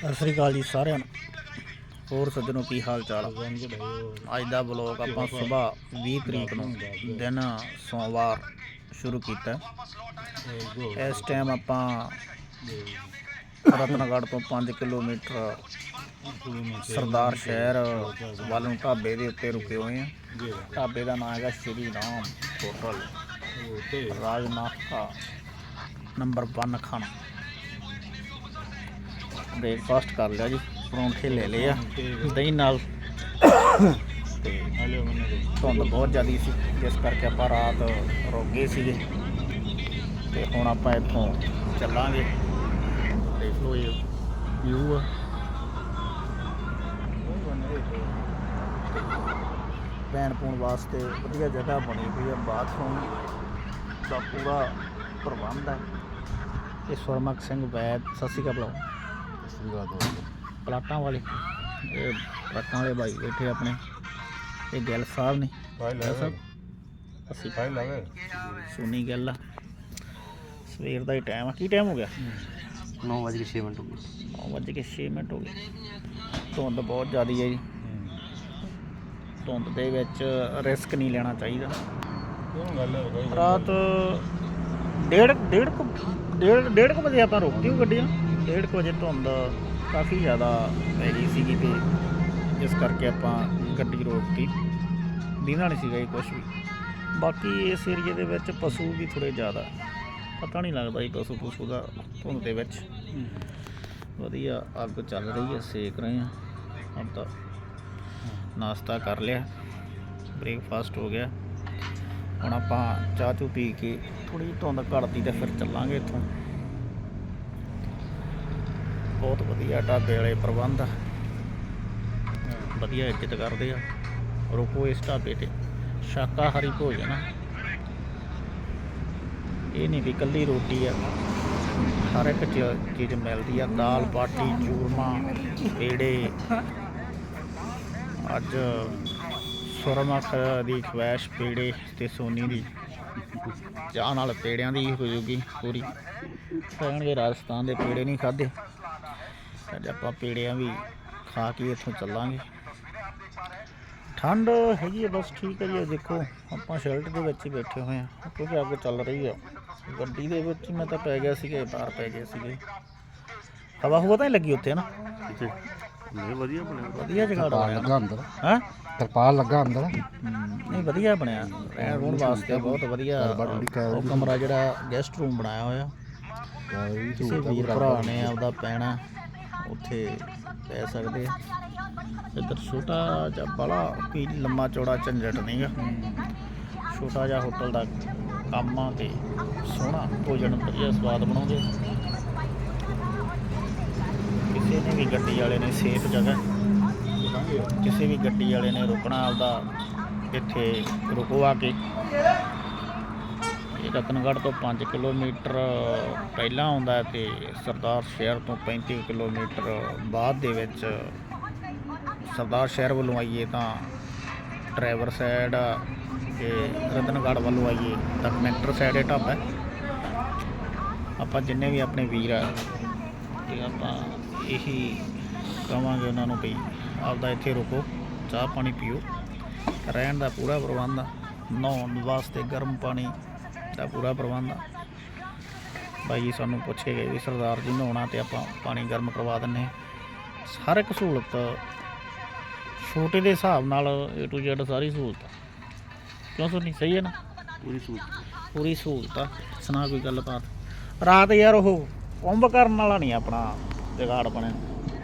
ਸਤਿ ਸ੍ਰੀ ਅਕਾਲ ਜੀ ਸਾਰਿਆਂ ਨੂੰ। ਹੋਰ ਸੱਜਣੋ, ਕੀ ਹਾਲ ਚਾਲ? ਅੱਜ ਦਾ ਬਲੌਗ ਆਪਾਂ ਸਵੇਰ 20 ਤਰੀਕ ਨੂੰ ਦਿਨ ਸੋਮਵਾਰ ਸ਼ੁਰੂ ਕੀਤਾ। ਇਸ ਟਾਈਮ ਆਪਾਂ ਰਤਨਗੜ੍ਹ ਤੋਂ 5 ਕਿਲੋਮੀਟਰ ਸਰਦਾਰ ਸ਼ਹਿਰ ਵੱਲ ਨੂੰ ਢਾਬੇ ਦੇ ਉੱਤੇ ਰੁਕੇ ਹੋਏ ਆ ਢਾਬੇ ਦਾ ਨਾਮ ਹੈਗਾ ਸ਼੍ਰੀ ਰਾਮ ਹੋਟਲ, ਰਾਜਨਾਥਾ ਨੰਬਰ 1 ਖਾਣਾ। ਬ੍ਰੇਕਫਾਸਟ ਕਰ ਲਿਆ ਜੀ, ਪਰੌਂਠੇ ਲੈ ਲਏ ਆ, ਦਹੀਂ ਨਾਲ। ਤੇ ਧੁੰਦ ਬਹੁਤ ਜ਼ਿਆਦੀ ਸੀ, ਜਿਸ ਕਰਕੇ ਆਪਾਂ ਰਾਤ ਰੁਕ ਗਏ ਸੀਗੇ। ਤੇ ਹੁਣ ਆਪਾਂ ਇੱਥੋਂ ਚੱਲਾਂਗੇ। ਦੇਖ ਲਓ ਇਹ ਵਿਊ ਆ। ਪੈਣ ਪੂਣ ਵਾਸਤੇ ਵਧੀਆ ਜਗ੍ਹਾ ਬਣੀ ਹੋਈ ਹੈ ਬਾਥਰੂਮ ਦਾ ਪੂਰਾ ਪ੍ਰਬੰਧ ਹੈ ਇਹ ਸੁਰਮਕ ਸਿੰਘ ਵੈਦ, ਸਤਿ ਸ਼੍ਰੀ ਅਕਾਲ। ਬੁਲਾਓ ਪਲਾਟਾਂ ਵਾਲੇ। ਇਹ ਟਰੱਕਾਂ ਵਾਲੇ ਭਾਈ ਬੈਠੇ ਆਪਣੇ। ਇਹ ਗਿੱਲ ਸਾਹਿਬ ਨੇ। ਗਿੱਲ ਸਾਹਿਬ। ਅਸੀਂ ਸੋਨੀ ਗਿੱਲ ਆ। ਸਵੇਰ ਦਾ ਹੀ ਟਾਈਮ ਆ। ਕੀ ਟਾਈਮ ਹੋ ਗਿਆ? 9 ਵਜੇ 6 ਮਿੰਟ ਹੋ ਗਏ। 9 ਵਜੇ ਕੇ 6 ਮਿੰਟ ਹੋ ਗਏ। ਧੁੰਦ ਬਹੁਤ ਜ਼ਿਆਦੀ ਹੈ ਜੀ। ਧੁੰਦ ਦੇ ਵਿੱਚ ਰਿਸਕ ਨਹੀਂ ਲੈਣਾ ਚਾਹੀਦਾ। ਰਾਤ ਡੇਢ ਡੇਢ ਕੁ ਡੇਢ ਡੇਢ ਕੁ ਵਜੇ ਆਪਾਂ ਰੋਕੀ ਗੱਡੀਆਂ। ਡੇਢ ਕੁ ਵਜੇ ਧੁੰਦ ਕਾਫੀ ਜ਼ਿਆਦਾ ਪੈ ਗਈ ਸੀਗੀ ਤੇ ਇਸ ਕਰਕੇ ਆਪਾਂ ਗੱਡੀ ਰੋਕਤੀ। ਦੀਨਾ ਨਹੀਂ ਸੀਗਾ ਇਹ ਕੁਝ ਵੀ। ਬਾਕੀ ਇਸ ਏਰੀਏ ਦੇ ਵਿੱਚ ਪਸ਼ੂ ਵੀ ਥੋੜੇ ਜ਼ਿਆਦਾ। ਪਤਾ ਨਹੀਂ ਲੱਗਦਾ ਜੀ ਪਸ਼ੂ ਪਸ਼ੂ ਦਾ ਧੁੰਦ ਦੇ ਵਿੱਚ। ਵਧੀਆ ਅੱਗ ਚੱਲ ਰਹੀ ਹੈ, ਸੇਕ ਰਹੇ ਹਾਂ। ਹੁਣ ਤਾਂ ਨਾਸ਼ਤਾ ਕਰ ਲਿਆ। ਬ੍ਰੇਕਫਾਸਟ ਹੋ ਗਿਆ। ਹੁਣ ਆਪਾਂ ਚਾਹ ਚੂ ਪੀ ਕੇ ਥੋੜੀ ਧੁੰਦ ਘਟਦੀ ਤੇ ਫਿਰ ਚੱਲਾਂਗੇ ਇੱਥੋਂ। ਬਹੁਤ ਵਧੀਆ ਢਾਬੇ ਵਾਲੇ ਪ੍ਰਬੰਧ ਆ। ਵਧੀਆ ਇੱਜ਼ਤ ਕਰਦੇ ਆ। ਰੋਕੋ ਇਸ ਢਾਬੇ ਤੇ। ਸ਼ਾਕਾਹਾਰੀ ਭੋਜਨ ਆ। ਇਹ ਨਹੀਂ ਵੀ ਇਕੱਲੀ ਰੋਟੀ ਆ। ਹਰ ਇੱਕ ਚ- ਚੀਜ਼ ਮਿਲਦੀ ਆ। ਦਾਲ ਬਾਟੀ, ਚੂਰਮਾ, ਪੇੜੇ। ਅੱਜ ਸੁਰਮਖ ਦੀ ਖਵੈਸ਼ ਪੇੜੇ ਤੇ ਸੋਨੀ ਦੀ। ਚਾਹ ਨਾਲ ਪੇੜਿਆਂ ਦੀ ਹੋ ਜੂਗੀ ਪੂਰੀ। ਕਹਿਣਗੇ ਰਾਜਸਥਾਨ ਦੇ ਪੇੜੇ ਨਹੀਂ ਖਾਦੇ ਅੱਜ ਆਪਾਂ ਪੇੜਿਆਂ ਵੀ ਖਾ ਕੇ ਇੱਥੋਂ ਚੱਲਾਂਗੇ। ਠੰਡ ਹੈਗੀ ਹੈ ਬਸ ਠੀਕ ਹੈ ਜੀ। ਦੇਖੋ ਆਪਾਂ ਸ਼ਰਟ ਦੇ ਵਿੱਚ ਹੀ ਬੈਠੇ ਹੋਏ ਆ ਕਿਉਂਕਿ ਅੱਗ ਚੱਲ ਰਹੀ ਆ। ਗੱਡੀ ਦੇ ਵਿੱਚ ਹੀ ਮੈਂ ਤਾਂ ਪੈ ਗਿਆ ਸੀਗਾ ਬਾਹਰ ਪੈ ਗਏ ਸੀਗੇ। ਹਵਾ ਹੁਵਾ ਤਾਂ ਨਹੀਂ ਲੱਗੀ ਉੱਥੇ ਨਾ ਨਹੀਂ ਵਧੀਆ ਬਣਿਆ। ਵਧੀਆ ਜਗ੍ਹਾ ਲੱਗਾ ਅੰਦਰ। ਹਾਂ? ਤਰਪਾਲ ਲੱਗਾ ਅੰਦਰ। ਨਹੀਂ ਵਧੀਆ ਬਣਿਆ। ਰਹਿਣ ਰੂਣ ਵਾਸਤੇ ਬਹੁਤ ਵਧੀਆ। ਉਹ ਕਮਰਾ ਜਿਹੜਾ ਗੈਸਟ ਰੂਮ ਬਣਾਇਆ ਹੋਇਆ। ਕਿਸੇ ਵੀਰ ਭਰਾ ਨੇ ਆਪਦਾ ਪੈਣਾ। ਉੱਥੇ ਪੈ ਸਕਦੇ ਆ। ਇੱਧਰ ਛੋਟਾ ਜਿਹਾ ਬੜਾ ਕੋਈ ਲੰਮਾ ਚੌੜਾ ਝੰਜਟ ਨਹੀਂਗਾ। ਛੋਟਾ ਜਿਹਾ ਹੋਟਲ ਦਾ ਕੰਮ ਆ ਤੇ ਸੋਹਣਾ ਭੋਜਨ, ਵਧੀਆ ਸਵਾਦ ਬਣਾਉਂਦੇ ਕਿਸੇ ਨੇ ਵੀ ਗੱਡੀ ਵਾਲੇ ਨੇ ਸੇਫ ਜਗ੍ਹਾ ਕਿਸੇ ਵੀ ਗੱਡੀ ਵਾਲੇ ਨੇ ਰੁਕਣਾ ਆਪਦਾ ਇੱਥੇ ਰੁਕਵਾ ਕੇ। ਇਹ ਰਤਨਗੜ੍ਹ ਤੋਂ 5 ਕਿਲੋਮੀਟਰ ਪਹਿਲਾਂ ਆਉਂਦਾ ਹੈ ਤੇ ਸਰਦਾਰ ਸ਼ਹਿਰ ਤੋਂ 35 ਕਿਲੋਮੀਟਰ ਬਾਅਦ ਦੇ ਵਿੱਚ ਸਰਦਾਰ ਸ਼ਹਿਰ ਵੱਲੋਂ ਆਈਏ ਤਾਂ ਡਰਾਈਵਰ ਸਾਈਡ ਤੇ ਰਤਨਗੜ੍ਹ ਵੱਲੋਂ ਆਈਏ ਤਾਂ ਕਨੈਕਟਰ ਸਾਈਡ ਇਹ ਢਾਬਾ ਆਪਾਂ ਜਿੰਨੇ ਵੀ ਆਪਣੇ ਵੀਰ ਆ, ਤੇ ਆਪਾਂ ਇਹੀ ਕਹਾਂਗੇ ਉਹਨਾਂ ਨੂੰ ਵੀ ਆਪਦਾ ਇੱਥੇ ਰੁਕੋ, ਚਾਹ ਪਾਣੀ ਪੀਓ। ਰਹਿਣ ਦਾ ਪੂਰਾ ਪ੍ਰਬੰਧ ਨਹਾਉਣ ਵਾਸਤੇ ਗਰਮ ਪਾਣੀ ਦਾ ਪੂਰਾ ਪ੍ਰਬੰਧ ਆ। ਬਾਈ ਜੀ ਸਾਨੂੰ ਪੁੱਛ ਕੇ ਗਏ ਵੀ ਸਰਦਾਰ ਜੀ ਨਹਾਉਣਾ ਤੇ ਆਪਾਂ ਪਾਣੀ ਗਰਮ ਕਰਵਾ ਦਿੰਨੇ ਹਰ ਇੱਕ ਸਹੂਲਤ ਛੋਟੇ ਦੇ ਹਿਸਾਬ ਨਾਲ A to Z ਸਾਰੀ ਸਹੂਲਤ। ਕਿਉਂ ਸੁਣੀ? ਸਹੀ ਹੈ ਨਾ? ਪੂਰੀ ਸੂਟ ਪੂਰੀ ਸਹੂਲਤ ਆ। ਸੁਣਾ ਕੋਈ ਗੱਲਬਾਤ? ਰਾਤ ਯਾਰ ਉਹ ਕੁੰਭ ਕਰਨ ਵਾਲਾ ਨਹੀਂ ਆਪਣਾ ਜਗਾੜ ਬਣਿਆ।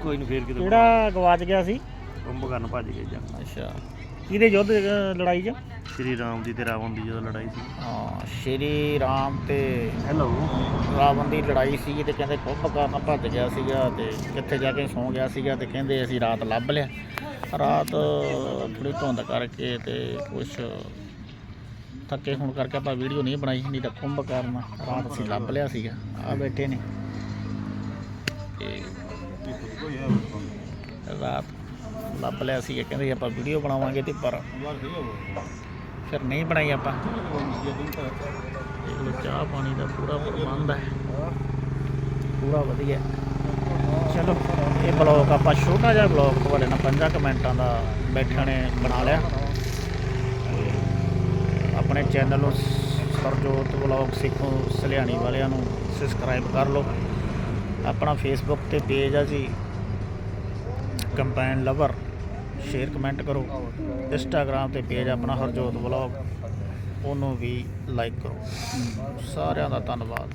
ਕੋਈ ਨਹੀਂ ਫੇਰ ਕਿਤੇ ਕਿਹੜਾ ਗਵਾਚ ਗਿਆ ਸੀ? ਕੁੰਭ ਕਰਨ ਭੱਜ ਗਏ ਜਾਂ। ਅੱਛਾ। ਕਿਹਦੇ ਯੁੱਧ ਲੜਾਈ 'ਚ? ਸ਼੍ਰੀ ਰਾਮ ਦੀ ਤੇ ਰਾਵਣ ਦੀ ਜਦੋਂ ਲੜਾਈ ਸੀ। ਹਾਂ ਸ਼੍ਰੀ ਰਾਮ ਤੇ ਹੈਲੋ ਰਾਵਣ ਦੀ ਲੜਾਈ ਸੀ ਤੇ ਕਹਿੰਦੇ ਕੁੰਭ ਕਰਨ ਭੱਜ ਗਿਆ ਸੀਗਾ ਤੇ ਕਿੱਥੇ ਜਾ ਕੇ ਸੌਂ ਗਿਆ ਸੀਗਾ ਤੇ ਕਹਿੰਦੇ ਅਸੀਂ ਰਾਤ ਲੱਭ ਲਿਆ। ਰਾਤ ਥੋੜੀ ਧੁੰਦ ਕਰਕੇ ਤੇ ਕੁਛ ਥੱਕੇ ਹੋਣ ਕਰਕੇ ਆਪਾਂ ਵੀਡੀਓ ਨਹੀਂ ਬਣਾਈ ਨਹੀਂ ਤਾਂ ਕੁੰਭ ਕਰਨ ਰਾਤ ਅਸੀਂ ਲੱਭ ਲਿਆ ਸੀਗਾ। ਆ ਬੈਠੇ ਨੇ। ਤੇ ਰਾਤ ਲੱਭ ਲਿਆ ਸੀ ਕਹਿੰਦੇ ਆਪਾਂ ਵੀਡੀਓ ਬਣਾਵਾਂਗੇ ਤੇ ਪਰ ਫਿਰ ਨਹੀਂ ਬਣਾਈ ਆਪਾਂ। ਦੇਖ ਲਓ, ਚਾਹ ਪਾਣੀ ਦਾ ਪੂਰਾ ਪ੍ਰਬੰਧ ਹੈ। ਪੂਰਾ ਵਧੀਆ। ਚਲੋ, ਇਹ ਬਲੌਗ ਆਪਾਂ ਛੋਟਾ ਜਿਹਾ ਬਲੌਗ ਤੁਹਾਡੇ ਨਾਲ 5 ਮਿੰਟਾਂ ਦਾ ਬੈਠਿਆਂ ਨੇ ਬਣਾ ਲਿਆ। ਆਪਣੇ ਚੈਨਲ ਨੂੰ ਸਰਜੋਤ ਬਲੌਗ ਸਿੱਖੋ, ਸਲਿਆਣੀ ਵਾਲਿਆਂ ਨੂੰ ਸਬਸਕ੍ਰਾਈਬ ਕਰ ਲਓ। ਆਪਣਾ ਫੇਸਬੁੱਕ ਤੇ ਪੇਜ ਆ ਜੀ ਕੰਪੈਨ ਲਵਰ ਸ਼ੇਅਰ ਕਮੈਂਟ ਕਰੋ। ਇੰਸਟਾਗ੍ਰam ਤੇ ਪੇਜ ਆਪਣਾ ਹਰਜੋਤ ਬਲੌਗ ਉਹਨੂੰ ਵੀ ਲਾਈਕ ਕਰੋ। ਸਾਰਿਆਂ ਦਾ ਧੰਨਵਾਦ।